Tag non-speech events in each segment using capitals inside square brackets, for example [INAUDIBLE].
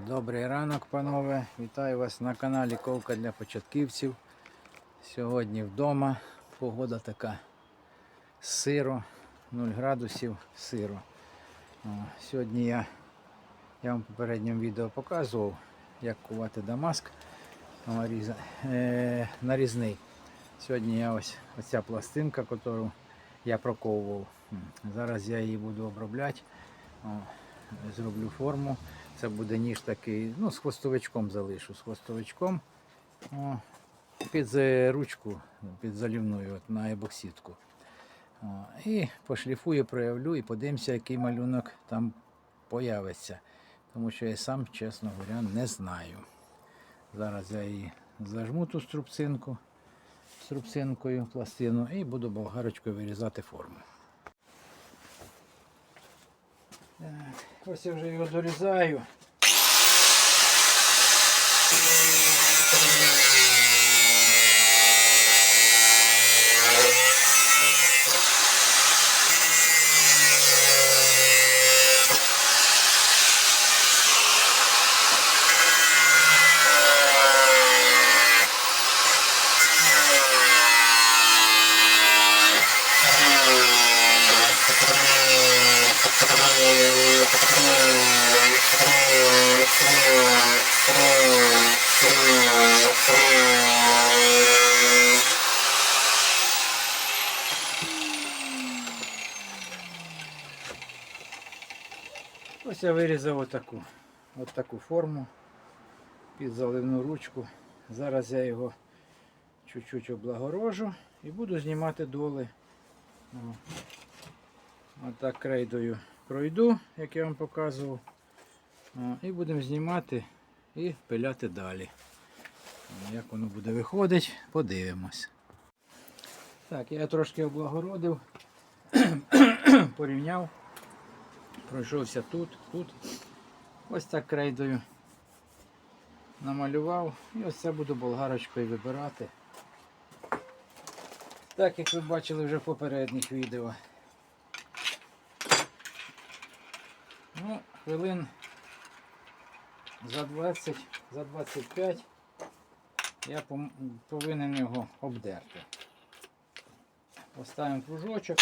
Добрий ранок, панове. Вітаю вас на каналі Ковка для початківців. Сьогодні вдома. Погода така сиро, 0 градусів сиро. Сьогодні я, я вам в попередньому відео показував, як кувати дамаск наріза- е, нарізний. Сьогодні я ось оця пластинка, яку я проковував. Зараз я її буду обробляти. Зроблю форму. Це буде ніж такий, ну, з хвостовичком залишу, з хвостовичком. О, під ручку, під залівною от, на ебоксидку. О, і пошліфую, проявлю і подивимося, який малюнок там появиться. Тому що я сам, чесно говоря, не знаю. Зараз я її зажму ту струбцинку, струбцинкою пластину і буду болгарочкою вирізати форму. Так, ось я вже його дорізаю. Ось я вирізав отаку, от таку форму під заливну ручку. Зараз я його чуть-чуть облагорожу і буду знімати доли. Отак крейдою пройду, як я вам показував. І будемо знімати і пиляти далі. Як воно буде виходити, подивимось. Так, я трошки облагородив, [CLEARS THROAT] порівняв, пройшовся тут, тут. Ось так крейдою намалював і ось це буду болгарочкою вибирати. Так як ви бачили вже в попередніх відео. Ну, хвилин за 20, за 25 я повинен його обдерти. Поставимо кружочок.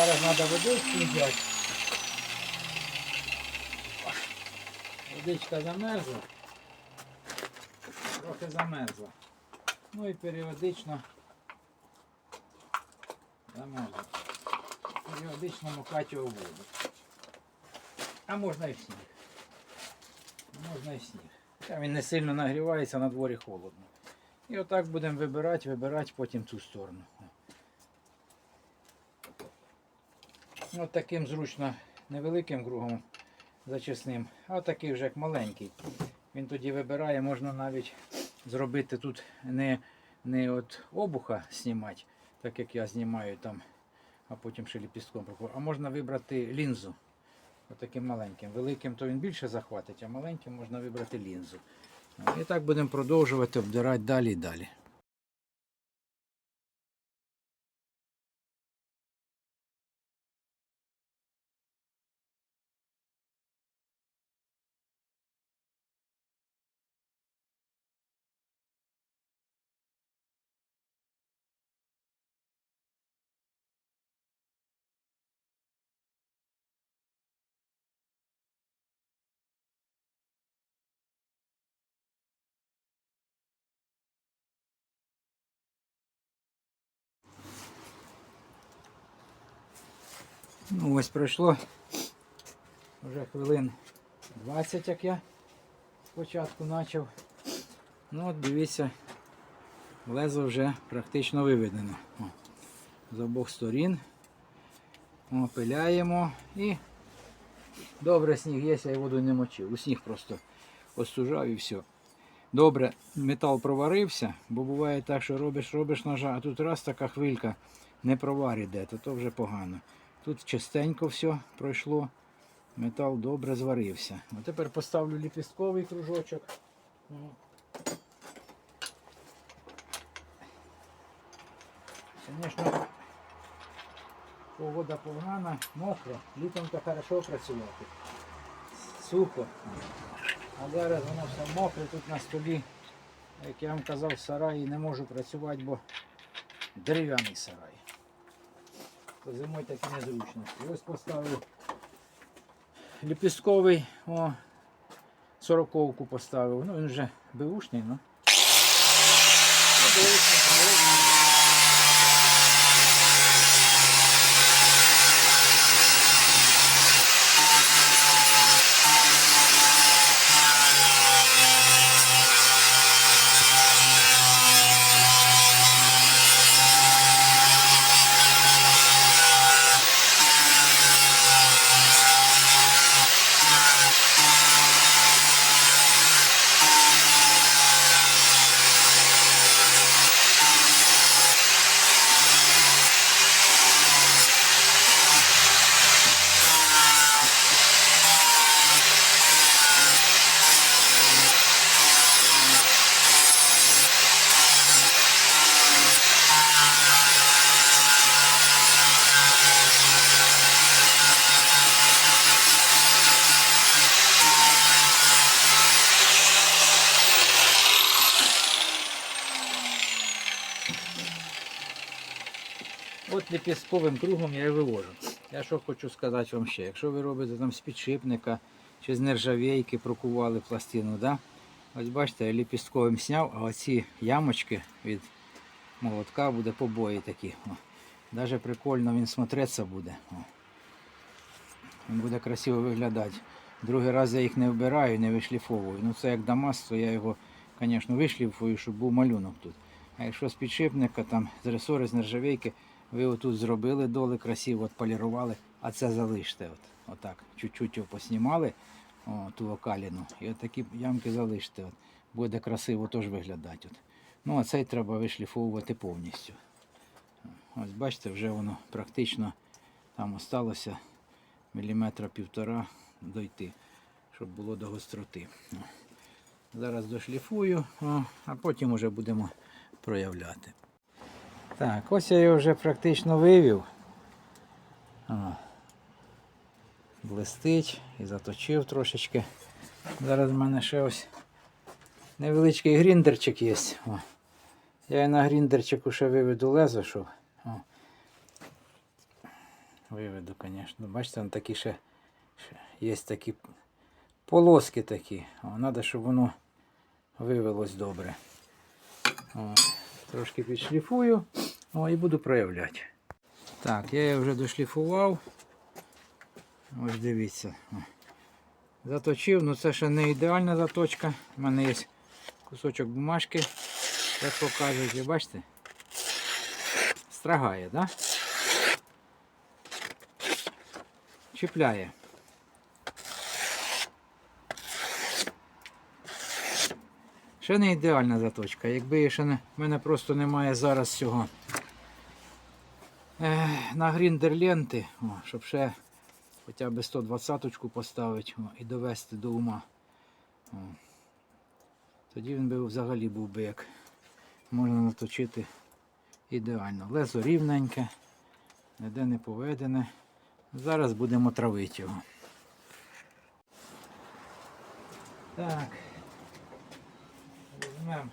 Зараз треба водички взяти. Водичка замерзла. Трохи замерзла. Ну і періодично замерзла. Періодично мукати його воду. А можна і в сніг. Можна і в сніг. Та він не сильно нагрівається, на дворі холодно. І отак будемо вибирати, вибирати потім цю сторону. От таким зручно невеликим кругом зачисним, а такий вже як маленький. Він тоді вибирає, можна навіть зробити тут не, не от обуха знімати, так як я знімаю там, а потім ще ліпістком прокладу, а можна вибрати лінзу. Отаким маленьким. Великим то він більше захватить, а маленьким можна вибрати лінзу. І так будемо продовжувати обдирати далі і далі. Ну, ось пройшло вже хвилин 20, як я спочатку почав. Ну от дивіться, лезо вже практично виведено. О, з обох сторін. О, пиляємо і добре сніг є, я воду не мочив. У сніг просто остужав і все. Добре, метал проварився, бо буває так, що робиш, робиш ножа, а тут раз така хвилька не проварить де, то, то вже погано. Тут частенько все пройшло, метал добре зварився. А тепер поставлю ліпістковий кружочок. Звісно, погода погана, мокро, літом то хорошо працювати. Сухо. А зараз воно все мокре тут на столі. Як я вам казав, в сараї не можу працювати, бо дерев'яний сарай. То зимою такі незручності. Ось поставив ліпістковий, о, сороковку поставив. Ну він вже беушний, ну. Ну, беушний. Ліпістковим кругом я і вивожу. Я що хочу сказати вам ще. Якщо ви робите там з підшипника чи з нержавейки прокували пластину, да? ось бачите, я ліпістковим сняв, а оці ямочки від молотка буде побої такі. О. Даже прикольно він смотреться буде. О. Він буде красиво виглядати. Другий раз я їх не вбираю, не вишліфовую. Ну це як Дамас, то я його, звісно, вишліфую, щоб був малюнок тут. А якщо з підшипника, там, з ресори, з нержавейки, ви отут зробили доли красиво, полірували, а це залиште. От, отак. Чуть-чуть його поснімали, о, ту окаліну, і от такі ямки залиште. От. Буде красиво теж виглядати. От. Ну, а цей треба вишліфовувати повністю. Ось бачите, вже воно практично там осталося міліметра півтора дойти, щоб було до гостроти. Зараз дошліфую, а потім вже будемо проявляти. Так, ось я його вже практично вивів. О, блистить і заточив трошечки. Зараз в мене ще ось невеличкий гріндерчик є. О. Я і на гріндерчику ще виведу лезо, щоб. О. Виведу, звісно. Бачите, такі ще, ще є такі полоски такі. Треба, щоб воно вивелось добре. О. Трошки підшліфую о, і буду проявляти. Так, я його вже дошліфував. Ось дивіться. Заточив, ну це ще не ідеальна заточка. У мене є кусочок бумажки, як покажуть, ви бачите? Страгає, так? Да? Чіпляє. Ще не ідеальна заточка. Якби ще не, в мене просто немає зараз цього на гріндер ленти, о, щоб ще хоча б 120-ку поставити о, і довести до ума. О. Тоді він би взагалі був би як можна наточити ідеально. Лезо рівненьке, ніде не поведене. Зараз будемо травити його. Так. Візьмемо,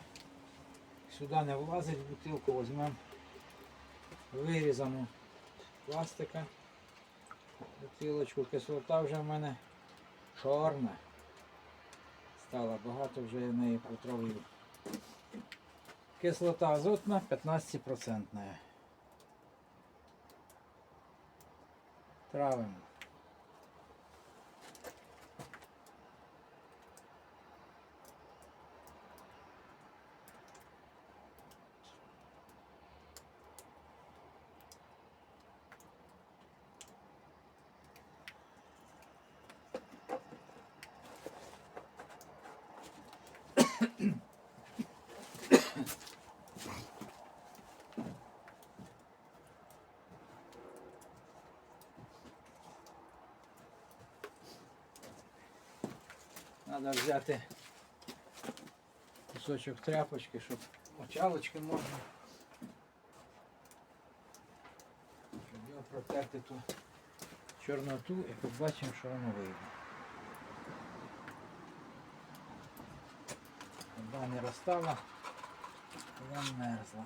сюди не влазить бутилку, візьмемо вирізану пластика. Бутилочку, кислота вже в мене чорна. Стала багато вже я неї протравив. Кислота азотна 15%. Травимо. Треба взяти кусочок тряпочки, щоб мочалочки можна. Щоб його протерти ту чорноту і побачимо, що воно вийде. Вода не розстала, замерзла.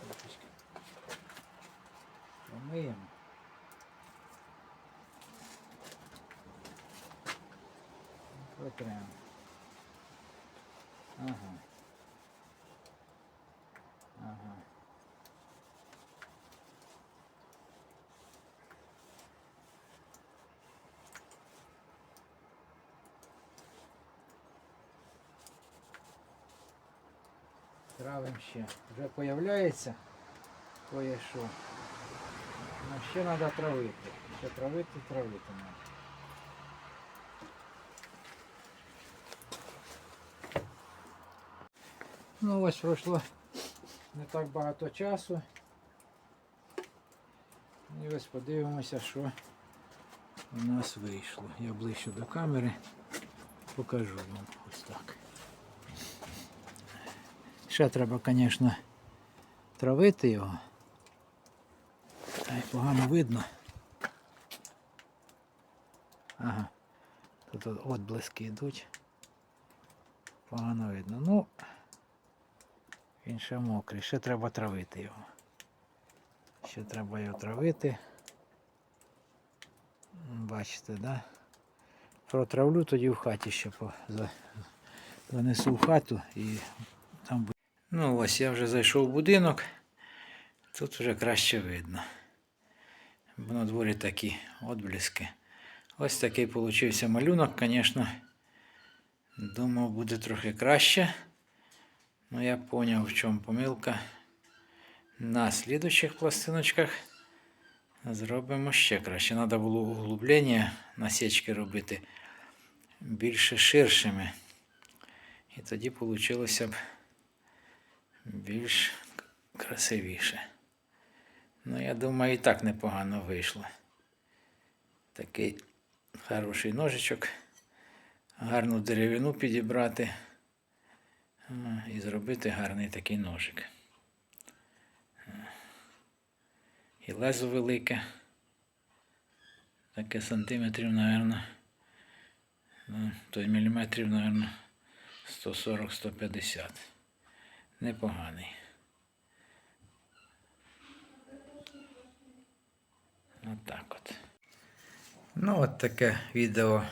Трошечки помиємо. Протрем. Ага. Ага. Травим ще. Вже появляється кое-що. Ну ще треба травити. Ще травити, травити треба. Ну ось пройшло не так багато часу. І ось подивимося, що у нас вийшло. Я ближче до камери покажу вам ось так. Ще треба, звісно, травити його. Та погано видно. Ага. Тут от отблиски йдуть. Погано видно. Ну, він ще мокрий, ще треба травити його. Ще треба його травити. Бачите, да? Протравлю тоді в хаті ще по... занесу в хату і там буде. Ну ось я вже зайшов в будинок. Тут вже краще видно. Бо на дворі такі отблиски. Ось такий получився малюнок, звісно. Думав, буде трохи краще. Ну, я поняв, в чому помилка. На слідучих пластиночках зробимо ще краще. Треба було углублення насічки робити більше ширшими. І тоді вийшло б більш красивіше. Ну, я думаю, і так непогано вийшло. Такий хороший ножичок. Гарну деревину підібрати. І зробити гарний такий ножик. І лезо велике. Таке сантиметрів, напевно. Ну, то й міліметрів, напевно, 140-150. Непоганий. Отак от. Ну, от таке відео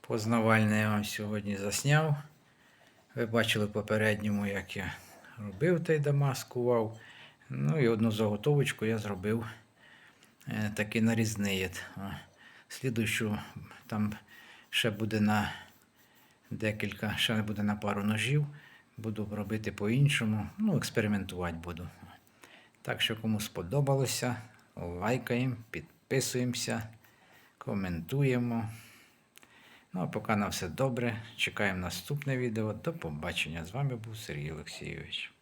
познавальне я вам сьогодні засняв. Ви бачили в попередньому, як я робив той дамас, кував. Ну і одну заготовочку я зробив е, такий нарізний. Слідуючу там ще буде на декілька, ще буде на пару ножів. Буду робити по-іншому. Ну, експериментувати буду. Так що, кому сподобалося, лайкаємо, підписуємося, коментуємо. Ну, а поки на все добре. Чекаємо наступне відео. До побачення. З вами був Сергій Олексійович.